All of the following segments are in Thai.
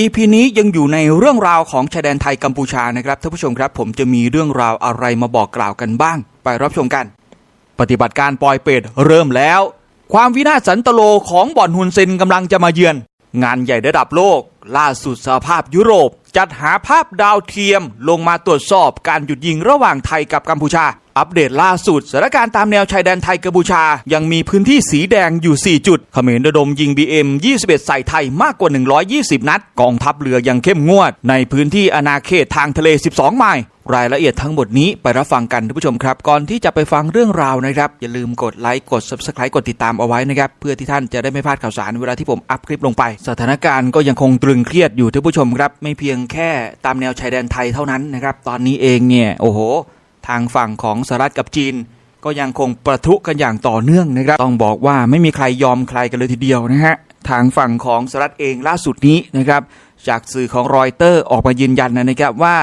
EP นี้ยังอยู่ในเรื่องราวของชายแดนไทยกัมพูชานะครับท่านผู้ชมครับ ผมจะมีเรื่องราวอะไรมาบอกกล่าวกันบ้าง ไปรับชมกัน ปฏิบัติการปลอยเป็ดเริ่มแล้ว ความวินาศสันตโลของบ่อนฮุนเซนกำลังจะมาเยือน งานใหญ่ระดับโลกล่าสุดสหภาพยุโรป จัดหาภาพดาวเทียมลงมาตรวจสอบการหยุดยิงระหว่างไทยกับกัมพูชา อัปเดตล่าสุดสถานการณ์ตามแนวชายแดนไทยกัมพูชา ยังมีพื้นที่สีแดงอยู่ 4 จุดเขมรระดมยิง BM 21 ใส่ไทยมากกว่า 120 นัด กองทัพเรือยังเข้มงวด ในพื้นที่อาณาเขตทางทะเล 12 ไมล์รายละเอียดทั้งหมดนี้ไปรับฟังกันท่านผู้ชมครับ ก่อนที่จะไปฟังเรื่องราวนะครับ อย่าลืมกดไลค์กด Subscribe กดติดตามเอาไว้นะครับ เพื่อที่ท่านจะได้ไม่พลาดข่าวสารเวลาที่ผมอัพคลิปลงไป สถานการณ์ก็ยังคงตรึึงเครียดอยู่ท่านผู้ชมครับ ไม่เพียงแค่ตามแนวชายแดนไทยเท่านั้นนะครับ ตอนนี้เองเนี่ยโอ้โห ทางฝั่งของสหรัฐกับจีน ก็ยังคงประทุกันอย่างต่อเนื่องนะครับ ต้องบอกว่าไม่มีใครยอมใครกันเลยทีเดียวนะฮะทางฝั่งของสหรัฐเองล่าสุดนี้นะครับ จากสื่อของรอยเตอร์ออกมายืนยันนะครับว่า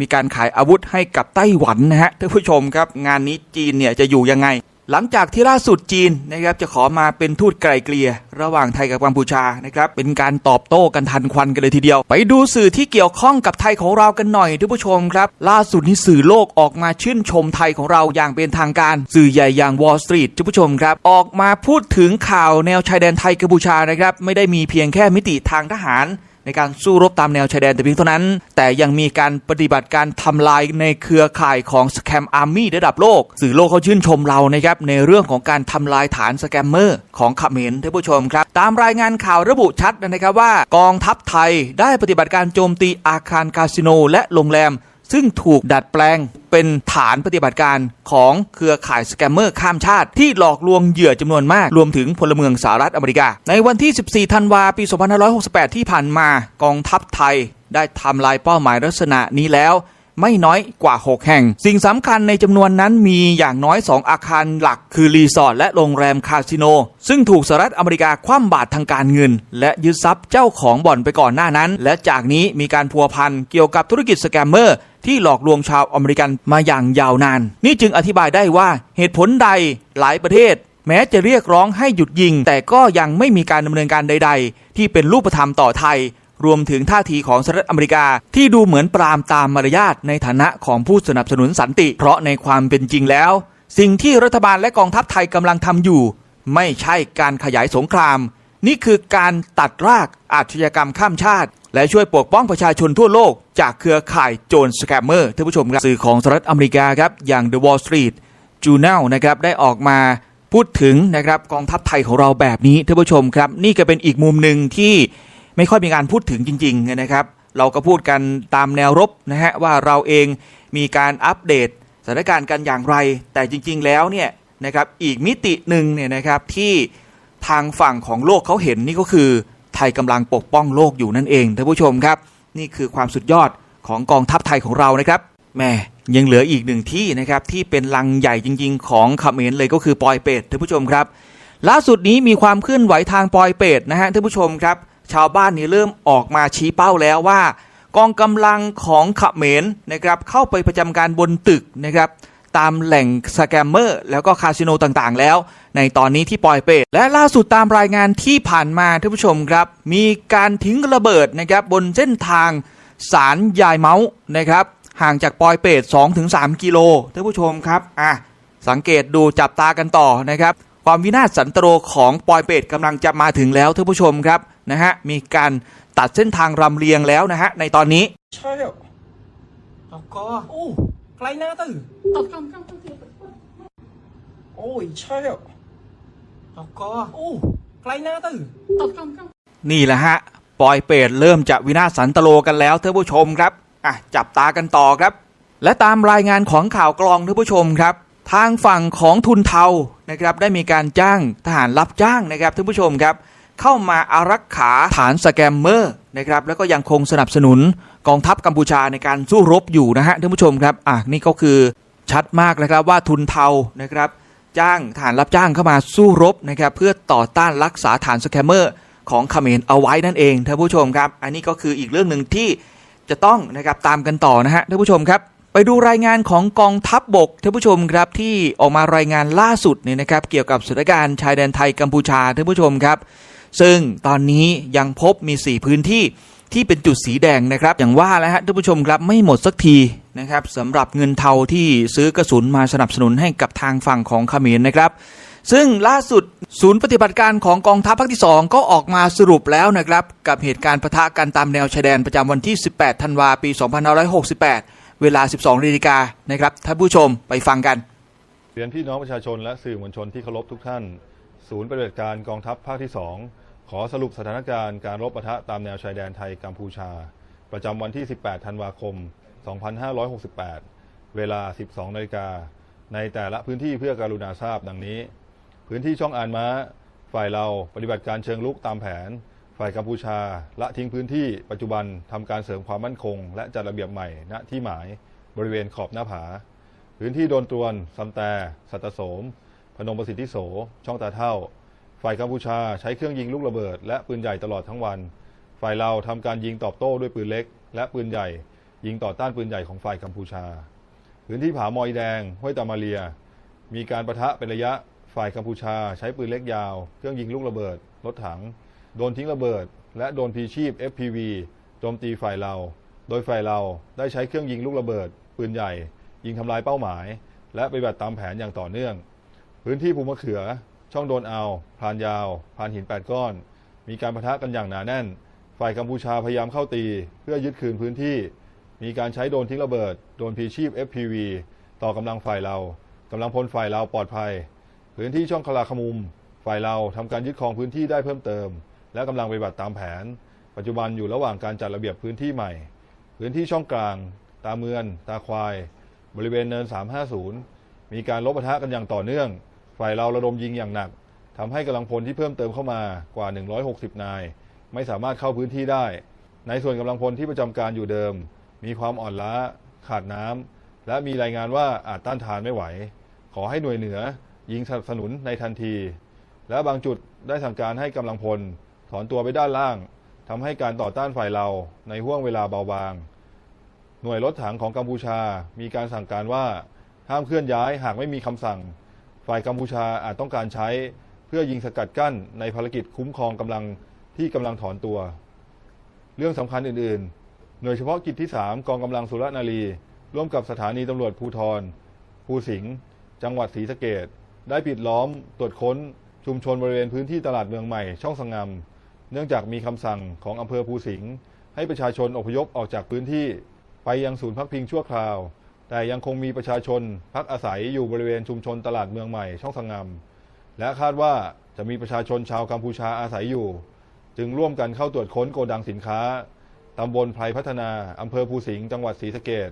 มีการขายอาวุธให้กับไต้หวันนะฮะท่านผู้ชมครับ งานนี้จีนเนี่ยจะอยู่ยังไง หลังจากที่ล่าสุดจีนนะครับจะขอมาเป็นทูตไกลเกลี่ยระหว่างไทยกับกัมพูชานะครับเป็นการตอบโต้กันทันควันกันเลยทีเดียว ไปดูสื่อที่เกี่ยวข้องกับไทยของเรากันหน่อยท่านผู้ชมครับ ล่าสุดนี้สื่อโลกออกมาชื่นชมไทยของเราอย่างเป็นทางการ สื่อใหญ่อย่าง Wall Street ท่านผู้ชมครับ ออกมาพูดถึงข่าวแนวชายแดนไทยกัมพูชานะครับไม่ได้มีเพียงแค่มิติทางทหาร ในการสู้รบตามแนวชายแดนแต่เพียงเท่านั้น แต่ยังมีการปฏิบัติการทำลายในเครือข่ายของสแคมอาร์มี่ระดับโลก สื่อโลกเขาชื่นชมเรานะครับในเรื่องของการทำลายฐานสแกมเมอร์ของเขมรท่านผู้ชมครับ ตามรายงานข่าวระบุชัดนะครับว่ากองทัพไทยได้ปฏิบัติการโจมตีอาคารคาสิโนและโรงแรม ซึ่งถูกดัดแปลงเป็นฐานปฏิบัติการของเครือข่ายสแกมเมอร์ข้ามชาติ ที่หลอกลวงเหยื่อจำนวนมาก รวมถึงพลเมืองสหรัฐอเมริกา ในวันที่ 14 ธันวาปี 2568 ที่ผ่านมากองทัพไทย ได้ทำลายเป้าหมายลักษณะนี้แล้ว ไม่น้อยกว่า 6 แห่ง สิ่งสำคัญในจำนวนนั้นมีอย่างน้อย 2 อาคารหลัก คือรีสอร์ทและโรงแรมคาสิโน ซึ่งถูกสหรัฐอเมริกาคว่ำบาตรทางการเงิน และยึดทรัพย์เจ้าของบ่อนไปก่อนหน้านั้น และจากนี้มีการพัวพันเกี่ยวกับธุรกิจสแกมเมอร์ที่หลอกลวงชาวอเมริกันมาอย่างยาวนาน นี่จึงอธิบายได้ว่าเหตุผลใดหลายประเทศ แม้จะเรียกร้องให้หยุดยิง แต่ก็ยังไม่มีการดำเนินการใด ๆ ที่เป็นรูปธรรมต่อไทย รวมถึงท่าทีของสหรัฐอเมริกา ที่ดูเหมือนปรามตามมารยาทในฐานะของผู้สนับสนุนสันติ เพราะในความเป็นจริงแล้ว สิ่งที่รัฐบาลและกองทัพไทยกำลังทำอยู่ ไม่ใช่การขยายสงคราม นี่คือการตัดรากอาชญากรรมข้ามชาติ และช่วยปกป้องประชาชนทั่วโลก จากเครือข่ายโจรสแกมเมอร์ท่านผู้ชมครับสื่อของสหรัฐอเมริกาครับอย่าง The Wall Street Journal นะครับได้ออกมาพูดถึงนะครับกองทัพไทยของเราแบบนี้ท่านผู้ชมครับ นี่ก็เป็นอีกมุมหนึ่งที่ ไม่ค่อยมีการพูดถึงจริงๆนะครับ เราก็พูดกันตามแนวรบนะฮะว่าเราเองมีการอัปเดตสถานการณ์กันอย่างไร แต่จริง ๆ แล้วเนี่ยนะครับอีกมิติหนึ่งเนี่ยนะครับที่ทางฝั่งของโลกเขาเห็นนี่ก็คือไทยกำลังปกป้องโลกอยู่นั่นเองท่านผู้ชมครับ นี่คือความสุดยอดของกองทัพไทยของเรานะครับแหม่ยังเหลืออีกหนึ่งที่นะครับที่เป็นลังใหญ่จริง ๆ ของเขมรเลยก็คือปอยเป็ดท่านผู้ชมครับ ล่าสุดนี้มีความเคลื่อนไหวทางปอยเป็ดนะฮะท่านผู้ชมครับ ชาวบ้านนี่เริ่มออกมาชี้เป้าแล้วว่า กองกำลังของขเขมรนะครับเข้าไปประจำการบนตึกนะครับตามแหล่งสแกมเมอร์แล้วก็คาสิโนต่างๆ แล้ว ในตอนนี้ที่ปอยเปตและล่าสุดตามรายงานที่ผ่านมาท่านผู้ชมครับ มีการทิ้งระเบิดนะครับบนเส้นทางสารยายเมาส์นะครับห่างจากปอยเปต2-3 กิโลท่านผู้ชมครับอะสังเกตดูจับตากันต่อนะครับ ความวินาศสันตโรของปอยเปตกำลังจะมาถึงแล้วท่านผู้ชมครับ นะฮะ มีการตัดเส้นทางรำเลียงแล้วนะฮะ ในตอนนี้ ใช่อะเอาก็โอ้ไกลหน้าตื่นตบกำกำกำกำโอ้ยใช่อะเอาก็โอ้ไกลหน้าตื่นตบกำกำนี่แหละฮะปอยเปรตเริ่มจะวินาศสันตโลกันแล้วท่านผู้ชมครับอะจับตากันต่อครับ และตามรายงานของข่าวกรองท่านผู้ชมครับ ทางฝั่งของทุนเทานะครับได้มีการจ้างทหารรับจ้างนะครับท่านผู้ชมครับ เข้ามาอารักขาฐานสแกมเมอร์นะครับแล้วก็ยังคงสนับสนุนกองทัพกัมพูชาในการสู้รบอยู่นะฮะท่านผู้ชมครับอะนี่ก็คือชัดมากนะครับว่าทุนเทานะครับจ้างฐานรับจ้างเข้ามาสู้รบนะครับเพื่อต่อต้านรักษาฐานสแกมเมอร์ของเขมรเอาไว้นั่นเองท่านผู้ชมครับ อันนี้ก็คืออีกเรื่องหนึ่งที่จะต้องนะครับตามกันต่อนะฮะท่านผู้ชมครับ ไปดูรายงานของกองทัพบบกท่านผู้ชมครับที่ออกมารายงานล่าสุดเนี่ยนะครับเกี่ยวกับสถานการณ์ชายแดนไทยกัมพูชาท่านผู้ชมครับ ซึ่งตอนนี้ยังพบมี 4 พื้นที่ที่เป็นจุดสีแดงนะครับ อย่างว่าแล้วฮะท่านผู้ชมครับไม่หมดสักทีนะครับสำหรับเงินเทาที่ซื้อกระสุนมาสนับสนุนให้กับทางฝั่งของเขมรนะครับ ซึ่งล่าสุดศูนย์ปฏิบัติการของกองทัพภาคที่ 2 ก็ออกมาสรุปแล้วนะครับ กับเหตุการณ์ปะทะกันตามแนวชายแดนประจำวันที่ 18 ธันวาปี 2568 เวลา 12นาฬิกานะครับท่านผู้ชมไปฟังกันเรียนพี่น้องประชาชนและสื่อมวลชนที่เคารพทุกท่าน ศูนย์ปฏิบัติการกองทัพภาคที่ 2 ขอสรุปสถานการณ์การรบปะทะตามแนวชายแดนไทยกัมพูชา ประจำวันที่ 18 ธันวาคม 2568 เวลา 12นาฬิกาในแต่ละพื้นที่เพื่อการุณาทราบดังนี้ พื้นที่ช่องอานม้า ฝ่ายเราปฏิบัติการเชิงลุกตามแผน ฝ่ายกัมพูชา ละทิ้งพื้นที่ปัจจุบันทำการเสริมความมั่นคง และจัดระเบียบใหม่ณที่หมาย บริเวณขอบหน้าผา พื้นที่โดนตรวนซัมแต่สัตตโสม พนมประสิทธิโส ช่องตาเท่า ฝ่ายกัมพูชาใช้เครื่องยิงลูกระเบิด และปืนใหญ่ตลอดทั้งวัน ฝ่ายเราทำการยิงตอบโต้ด้วยปืนเล็ก และปืนใหญ่ ยิงต่อต้านปืนใหญ่ของฝ่ายกัมพูชา พื้นที่ผามอยแดง ห้วยตามาเรีย มีการประทะเป็นระยะ ฝ่ายกัมพูชาใช้ปืนเล็กยาว เครื่องยิงลูกระเบิด รถถัง โดนทิ้งระเบิด และโดนพีชีพ FPV โจมตีฝ่ายเรา โดยฝ่ายเราได้ใช้เครื่องยิงลูกระเบิด ปืนใหญ่ ยิงทำลายเป้าหมาย และปฏิบัติตามแผนอย่างต่อเนื่อง พื้นที่ภูมะเขือ ช่องโดนเอาพานยาวพานหิน 8 ก้อน มีการประทะกันอย่างหนาแน่น ฝ่ายกัมพูชาพยายามเข้าตี เพื่อยึดคืนพื้นที่ มีการใช้โดนทิ้งระเบิด โดนพีชีพ FPV ต่อกำลังฝ่ายเรากำลังพลฝ่ายเราปลอดภัย พื้นที่ช่องคลาขมุม ฝ่ายเราทำการยึดครองพื้นที่ได้เพิ่มเติม และกำลังปฏิบัติตามแผน ปัจจุบันอยู่ระหว่างการจัดระเบียบพื้นที่ใหม่ พื้นที่ช่องกลาง ตาเมือน ตาควาย บริเวณเนิน 350 มีการลบปะทะกันอย่างต่อเนื่อง ฝ่ายเราระดมยิงอย่างหนักทำให้กำลังพลที่เพิ่มเติมเข้ามากว่า 160 นาย ไม่สามารถเข้าพื้นที่ได้ ในส่วนกำลังพลที่ประจำการอยู่เดิม มีความอ่อนล้า ขาดน้ำและมีรายงานว่าอาจต้านทานไม่ไหว ขอให้หน่วยเหนือยิงสนับสนุนในทันที และบางจุดได้สั่งการให้กำลังพลถอนตัวไปด้านล่างทำให้การต่อต้านฝ่ายเราในห่วงเวลาเบาบาง หน่วยรถถังของกัมพูชา มีการสั่งการว่าห้ามเคลื่อนย้ายหากไม่มีคำสั่ง ฝ่ายกัมพูชาอาจต้องการใช้เพื่อยิงสกัดกั้นในภารกิจคุ้มครองกำลังที่กำลังถอนตัว เรื่องสำคัญอื่นๆ หน่วยเฉพาะกิจที่ 3 กองกำลังสุรนารี ร่วมกับสถานีตำรวจภูทรภูสิงห์จังหวัดศรีสะเกดได้ปิดล้อมตรวจค้นชุมชนบริเวณพื้นที่ตลาดเมืองใหม่ช่องสังงำเนื่องจากมีคำสั่งของอำเภอภูสิงห์ให้ประชาชนอพยพออกจากพื้นที่ ไปยังศูนย์พักพิงชั่วคราว แต่ยังคงมีประชาชนพักอาศัยอยู่บริเวณชุมชนตลาดเมืองใหม่ช่องสังงำและคาดว่าจะมีประชาชนชาวกัมพูชาอาศัยอยู่ จึงร่วมกันเข้าตรวจค้นโกดังสินค้าตำบลไพรพัฒนาอำเภอภูสิงห์จังหวัดศรีสะเกด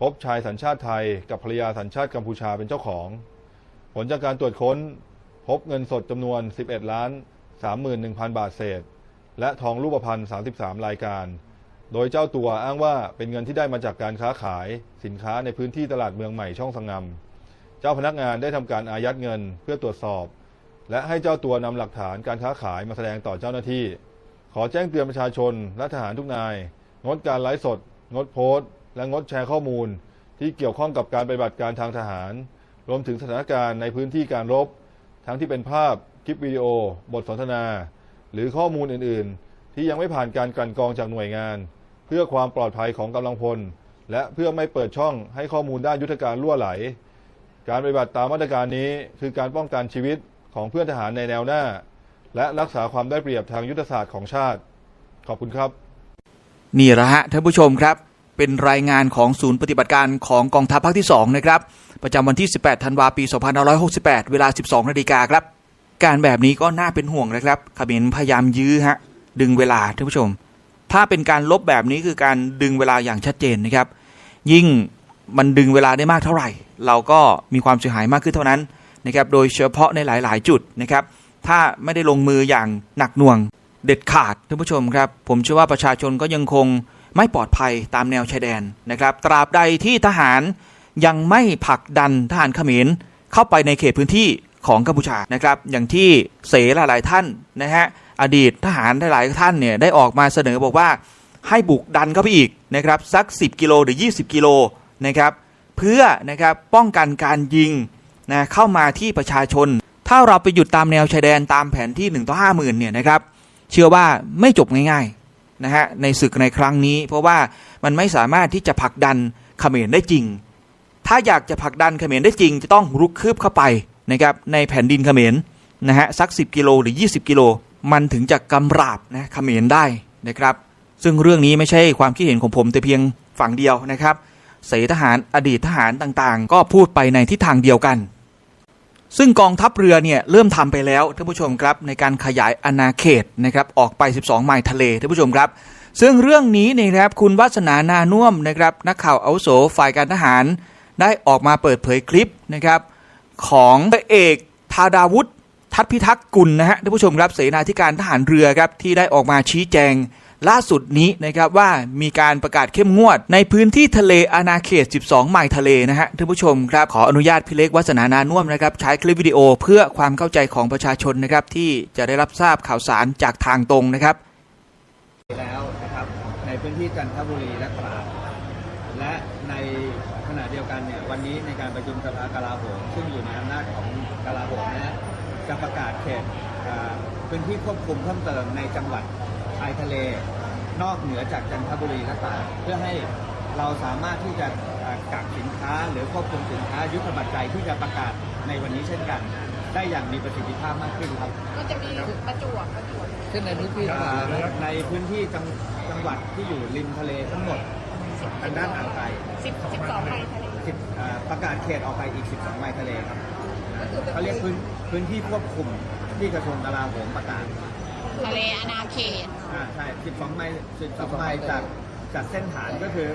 พบชายสัญชาติไทยกับภรรยาสัญชาติกัมพูชาเป็นเจ้าของ ผลจากการตรวจค้น พบเงินสดจำนวน 11 ล้าน 31,000 บาทเศษ และทองรูปพรรณ 33 รายการ โดยเจ้าตัวอ้างว่าเป็นเงินที่ได้มาจากการค้าขายสินค้าในพื้นที่ตลาดเมืองใหม่ช่องสังงำเจ้าพนักงานได้ทำการอายัดเงินเพื่อตรวจสอบ และให้เจ้าตัวนำหลักฐานการค้าขายมาแสดงต่อเจ้าหน้าที่ ขอแจ้งเตือนประชาชนและทหารทุกนาย งดการไลฟ์สด งดโพสต์ และงดแชร์ข้อมูล ที่เกี่ยวข้องกับการปฏิบัติการทางทหาร รวมถึงสถานการณ์ในพื้นที่การรบ ทั้งที่เป็นภาพคลิปวิดีโอ บทสนทนา หรือข้อมูลอื่น ๆ ที่ยังไม่ผ่านการกลั่นกรองจากหน่วยงาน เพื่อความปลอดภัยของกำลังพล และเพื่อไม่เปิดช่องให้ข้อมูลด้านยุทธการล่วไหล การปฏิบัติตามมาตรการนี้คือการป้องกันชีวิตของเพื่อนทหารในแนวหน้า และรักษาความได้เปรียบทางยุทธศาสตร์ของชาติ ขอบคุณครับ นี่ละฮะท่านผู้ชมครับ เป็นรายงานของศูนย์ปฏิบัติการของกองทัพภาคที่ 2 นะครับ ประจำวันที่ 18 ธันวาปี 2568 เวลา 12 นาฬิกาครับ การแบบนี้ก็น่าเป็นห่วงนะครับขมรพยายามยื้อฮะดึงเวลาท่านผู้ชม ถ้าเป็นการลบแบบนี้คือการดึงเวลาอย่างชัดเจนนะครับ ยิ่งมันดึงเวลาได้มากเท่าไหร่ เราก็มีความเสียหายมากขึ้นเท่านั้นนะครับ โดยเฉพาะในหลาย ๆ จุดนะครับ ถ้าไม่ได้ลงมืออย่างหนักหน่วงเด็ดขาดท่านผู้ชมครับ ผมเชื่อว่าประชาชนก็ยังคงไม่ปลอดภัยตามแนวชายแดนนะครับ ตราบใดที่ทหารยังไม่ผลักดันทหารเขมรเข้าไปในเขตพื้นที่ของกัมพูชานะครับ อย่างที่เสหลายๆท่านนะฮะ อดีตทหารหลายท่านเนี่ยได้ออกมาเสนอบอกว่าให้บุกดันเข้าไปอีกนะครับสัก 10 กิโลหรือ 20 กิโลนะครับเพื่อนะครับป้องกันการยิงนะเข้ามาที่ประชาชน ถ้าเราไปหยุดตามแนวชายแดนตามแผนที่ 1 ต่อ 50,000เนี่ยนะครับเชื่อว่าไม่จบง่ายๆนะฮะในศึกในครั้งนี้ เพราะว่ามันไม่สามารถที่จะผลักดันเขมรได้จริง ถ้าอยากจะผลักดันเขมรได้จริง จะต้องรุกคืบเข้าไปนะครับในแผ่นดินเขมรนะฮะสัก 10 กิโลหรือ 20 กิโล มันถึงจะกำราบนะเขมรได้นะครับ ซึ่งเรื่องนี้ไม่ใช่ความคิดเห็นของผมแต่เพียงฝั่งเดียวนะครับ เสทหารอดีตทหารต่างๆ ก็พูดไปในทิศทางเดียวกัน ซึ่งกองทัพเรือเนี่ยเริ่มทำไปแล้วท่านผู้ชมครับในการขยายอาณาเขตนะครับออกไป 12 ไมล์ทะเลท่านผู้ชมครับซึ่งเรื่องนี้นะครับคุณวัฒนานานุ่มนะครับนักข่าวอาวุโสฝ่ายการทหาร ได้ออกมาเปิดเผยคลิปนะครับของพระเอกธาดาวุฒิ ทัตพิทักษ์กุลนะฮะท่านผู้ชมครับเสนาธิการทหารเรือครับที่ได้ออกมาชี้แจง ล่าสุดนี้นะครับว่ามีการประกาศเข้มงวด ในพื้นที่ทะเลอาณาเขต 12 ไมล์ทะเลนะฮะท่านผู้ชมครับขออนุญาตพี่เล็กวัฒนานานุ่มนะครับใช้คลิปวิดีโอเพื่อความเข้าใจของประชาชนนะครับที่จะได้รับทราบข่าวสารจากทางตรงนะครับ แล้วนะครับในพื้นที่จันทบุรีและตราดและในขณะเดียวกันเนี่ยวันนี้ในการประชุมสภากลาโหมซึ่งอยู่ในอำนาจของกลาโหมนะ จะประกาศเขตอ่าพื้นที่ควบคุมเพิ่มเติมในจังหวัดชายทะเล นอกเหนือจากจันทบุรีและตราดเพื่อให้เราสามารถที่จะอ่ากักสินค้า หรือควบคุมสินค้ายุทธบัตรใจที่จะประกาศในวันนี้เช่นกัน ได้อย่างมีประสิทธิภาพมากขึ้นครับ ก็จะมีประจวบประจวบซึ่งในพื้นที่ในพื้นที่จังจังหวัดที่อยู่ริมทะเลทั้งหมดทางด้านอ่าวไทยสิบสิบสองไมล์ทะเลสิบอ่าประกาศเขตออกไปอีก 12 ไมล์ทะเลครับก็คือเป็น เขาเรียกพื้นพื้นที่ควบคุมที่กระทรวงกลาโหมประกาศทะเลอาณาเขต อ่าใช่ 12 ไมล์12 ไมล์จากจากเส้นฐานก็คือ